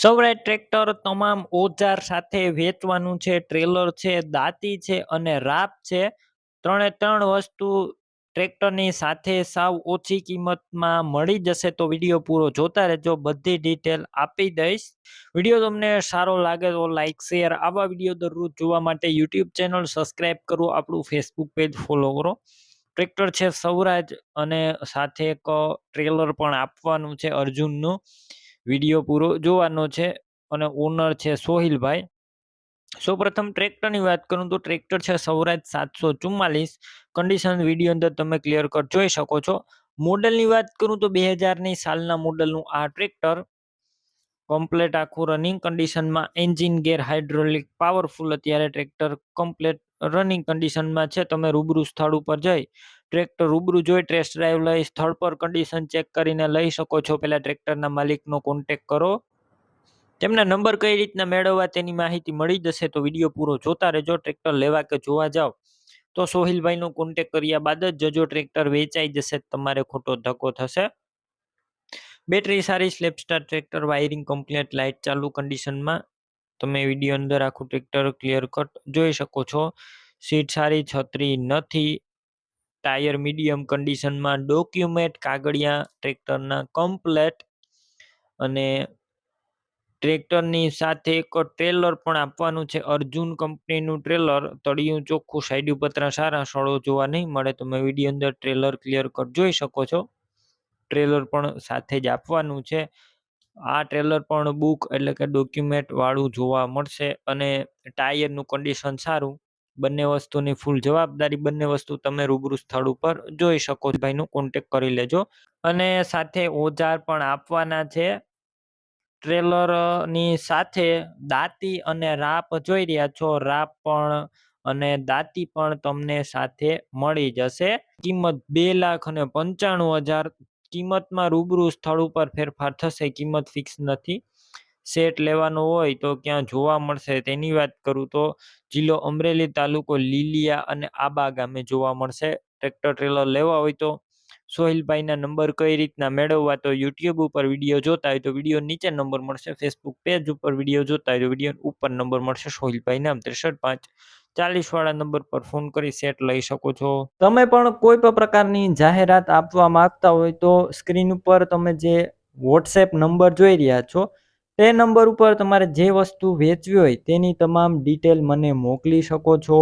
સૌરાય tractor તમામ ઓજાર સાથે વેચવાનું છે, ટ્રેલર છે, દાંતી છે અને રાપ છે. ત્રણે ત્રણ વસ્તુ ટ્રેક્ટરની સાથે સાવ ઓછી કિંમતમાં મળી જશે તો વીડિયો પૂરો જોતા રહેજો. બધી ડિટેલ આપી દઈશ. વીડિયો તમને સારો લાગે તો લાઇક શેર, આવા વીડિયો દરરોજ જોવા માટે યુટ્યુબ ચેનલ સબસ્ક્રાઈબ કરો. આપણું ફેસબુક પેજ ફોલો કરો. ટ્રેક્ટર છે સૌરાજ અને સાથે એક ટ્રેલર પણ આપવાનું છે અર્જુનનું. વીડિયો પૂરો જોવાનો છે અને ઓનર છે સોહિલભાઈ. સૌપ્રથમ ટ્રેક્ટરની વાત કરું તો ટ્રેક્ટર છે સૌરાજ સાતસો ચુમ્માલીસ. કન્ડિશન વીડિયો અંદર તમે ક્લિયર કટ જોઈ શકો છો. મોડલની વાત કરું તો બે હજારની સાલના મોડલનું આ ટ્રેક્ટર કમ્પ્લેટ આખું રનિંગ કન્ડિશનમાં એન્જિન ગેર હાઇડ્રોલિક પાવરફુલ અત્યારે ટ્રેક્ટર કમ્પ્લેટ રનિંગ કન્ડિશનમાં છે. તમે રૂબરૂ સ્થળ ઉપર જઈ ટ્રેક્ટર રૂબરૂ જોઈ ટેસ્ટ ડ્રાઈવ લઈ, સ્થળ પર કન્ડિશન ચેક કરીને લઈ શકો છો. પહેલાં ટ્રેક્ટરના માલિકનો કોન્ટેક કરો. તેમના નંબર કઈ રીતના મેળવવા તેની માહિતી મળી જશે તો વીડિયો પૂરો જોતા રહેજો. ટ્રેક્ટર લેવા કે જોવા જાઓ, તો સોહિલભાઈનો કોન્ટેક કર્યા બાદ જ જજો ટ્રેક્ટર વેચાઈ જશે તમારે ખોટો ધક્કો થશે. બેટરી સારી self starter tractor, wiring complete, light ચાલુ કન્ડિશનમાં. તમે વીડિયો અંદર આખું ટ્રેક્ટર ક્લિયર કટ જોઈ શકો છો. સીટ સારી, છત્રી નથી. ટાયર મીડિયમ કન્ડિશનમાં ડોક્યુમેન્ટ કાગળિયા ટ્રેક્ટરના કમ્પ્લેટ. અને ટ્રેક્ટરની સાથે એક ટ્રેલર પણ આપવાનું છે. અર્જુન કંપનીનું ટ્રેલર, તળિયું ચોખ્ખું, સાઈડ પતરા સારા, સળો જોવા નહીં મળે. તમે વીડિયો અંદર ટ્રેલર ક્લિયર કટ જોઈ શકો છો. ટ્રેલર પણ સાથે જ આપવાનું છે. આ ટ્રેલર પણ બુક એટલે કે ડોક્યુમેન્ટ વાળું જોવા મળશે અને ટાયરનું કન્ડિશન સારું. બંને વસ્તુની ફૂલ જવાબદારી બંને વસ્તુ તમે રૂબરૂ સ્થળ ઉપર જોઈ શકો છો. ભાઈનું કોન્ટેક કરી લેજો. અને સાથે ઓજાર પણ આપવાના છે. ટ્રેલરની સાથે દાંતી અને રાપ જોઈ રહ્યા છો. રાપ પણ અને દાંતી પણ તમને સાથે મળી જશે. કિંમત બે લાખ અને પંચાણું હજાર કિંમતમાં રૂબરૂ સ્થળ ઉપર ફેરફાર થશે, કિંમત ફિક્સ નથી. સેટ લેવાનો હોય તો ક્યાં જોવા મળશે? તેની વાત કરું તો જિલ્લો અમરેલી તાલુકો લીલિયા અને આબા ગામે જોવા મળશે. ટ્રેક્ટર, ટ્રેલર લેવા હોય તો સોહિલભાઈના નંબર કઈ રીતના મેળવવા તો યુટ્યુબ ઉપર વીડિયો જોતા હોય તો વીડિયો નીચે નંબર મળશે, ફેસબુક પેજ ઉપર વીડિયો જોતા હોય તો વીડિયો ઉપર નંબર મળશે સોહિલભાઈ નામ ત્રેસઠ પાંચ ચાલીસ વાળા નંબર પર ફોન કરી સેટ લઈ શકો છો. તમે પણ કોઈ પણ પ્રકારની જાહેરાત આપવા માંગતા હોય તો સ્ક્રીન ઉપર તમે જે વોટ્સએપ નંબર જોઈ રહ્યા છો, તે નંબર ઉપર તમારે જે વસ્તુ વેચવી હોય તેની તમામ ડિટેલ મને મોકલી શકો છો.